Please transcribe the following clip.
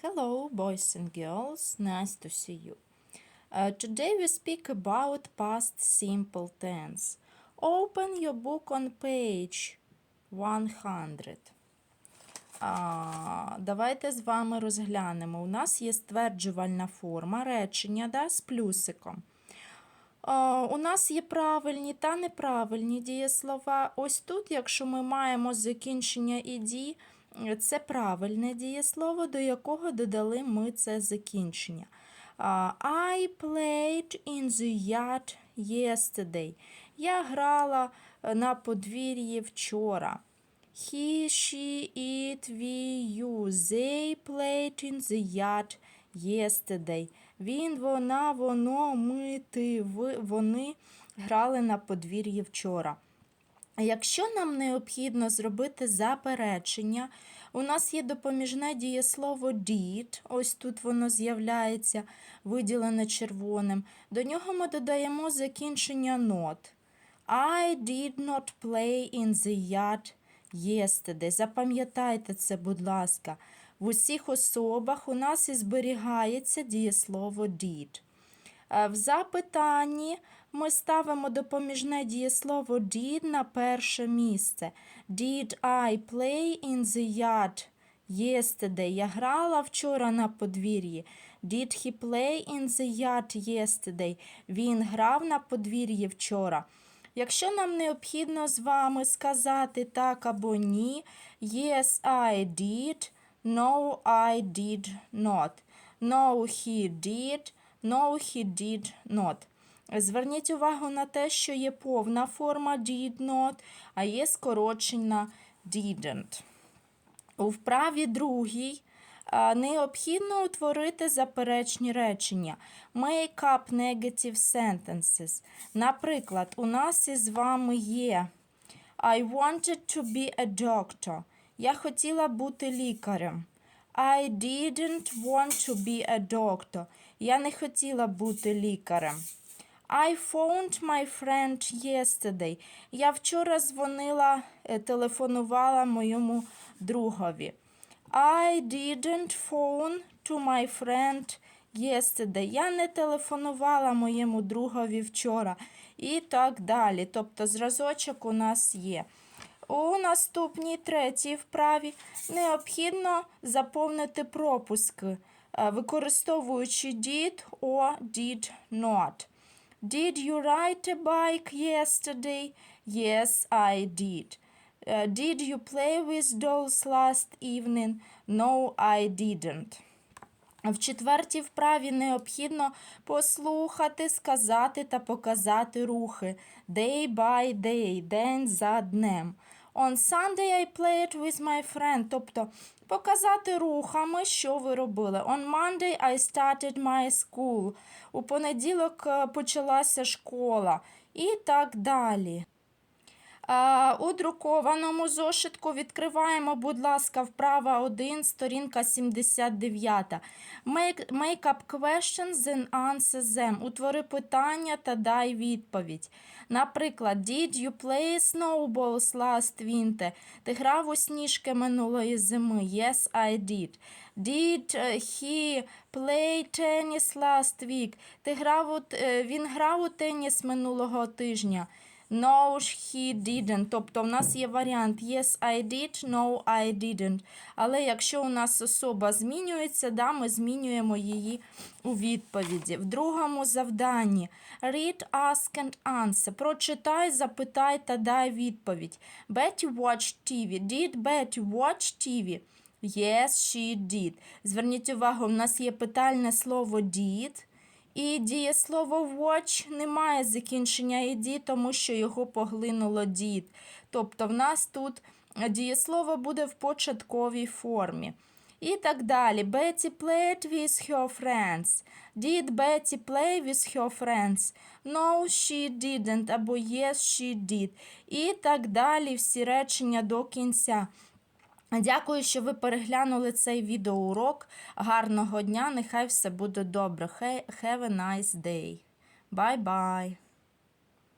Hello, boys and girls. Nice to see you. Uh, today we speak about past simple tense. Open your book on page 100. А, давайте з вами розглянемо. У нас є стверджувальна форма речення да, з плюсиком. А, у нас є правильні та неправильні дієслова. Ось тут, якщо ми маємо закінчення «іді», це правильне дієслово, до якого додали ми це закінчення. I played in the yard yesterday. Я грала е, на подвір'ї вчора. He, she, it, we, you. They played in the yard yesterday. Він, вона, воно, ми, ти, ви, вони грали на подвір'ї вчора. Якщо нам необхідно зробити заперечення, у нас є допоміжне дієслово did, ось тут воно з'являється, виділене червоним. До нього ми додаємо закінчення not. I did not play in the yard yesterday. Запам'ятайте це, будь ласка. В усіх особах у нас і зберігається дієслово did. Е, В запитанні ми ставимо допоміжне дієслово did на перше місце. Did I play in the yard yesterday? Я грала вчора на подвір'ї. Did he play in the yard yesterday? Він грав на подвір'ї вчора. Якщо нам необхідно з вами сказати так або ні, yes, I did, no, I did not. No, he did, no, he did not. Зверніть увагу на те, що є повна форма did not, а є скорочена didn't. У вправі другій необхідно утворити заперечні речення. Make up negative sentences. Наприклад, у нас із вами є I wanted to be a doctor. Я хотіла бути лікарем. I didn't want to be a doctor. Я не хотіла бути лікарем. I phoned my friend yesterday. Я вчора дзвонила, е, телефонувала моєму другові. I didn't phone to my friend yesterday. Я не телефонувала моєму другові вчора. І так далі. Тобто зразочок у нас є. У наступній третій вправі необхідно заповнити пропуски, е, використовуючи did or did not. Did you ride a bike yesterday? Yes, I did. Uh, did you play with dolls last evening? No, I didn't. В четвертій вправі необхідно послухати, сказати та показати рухи day by day, день за днем. On Sunday I played with my friend, тобто показати рухами, що ви робили. On Monday I started my school. У понеділок е, почалася школа і так далі. У друкованому зошитку відкриваємо, будь ласка, вправа 1, сторінка 79. Make, make up questions and answer them. Утвори питання та дай відповідь. Наприклад, Did you play snowballs last winter? Ти грав у сніжки минулої зими? Yes, I did. Did е, he play tennis last week? Ти грав у, е, він грав у теніс минулого тижня? No, he didn't. Тобто в нас є варіант Yes, I did, no, I didn't. Але якщо у нас особа змінюється, да, ми змінюємо її у відповіді. В другому завданні Read, ask and answer. Прочитай, запитай та дай відповідь. Betty watched TV. Did Betty watch TV? Yes, she did. Зверніть увагу, у нас є питальне слово did. І дієслово watch не має закінчення «ed», тому що його поглинуло did. Тобто в нас тут дієслово буде в початковій формі. І так далі. Betty played with her friends. Did Betty play with her friends? No, she didn't. Або yes, she did. І так далі. Всі речення до кінця. Дякую, що ви переглянули цей відеоурок. Гарного дня, нехай все буде добре. Have a nice day. Bye-bye.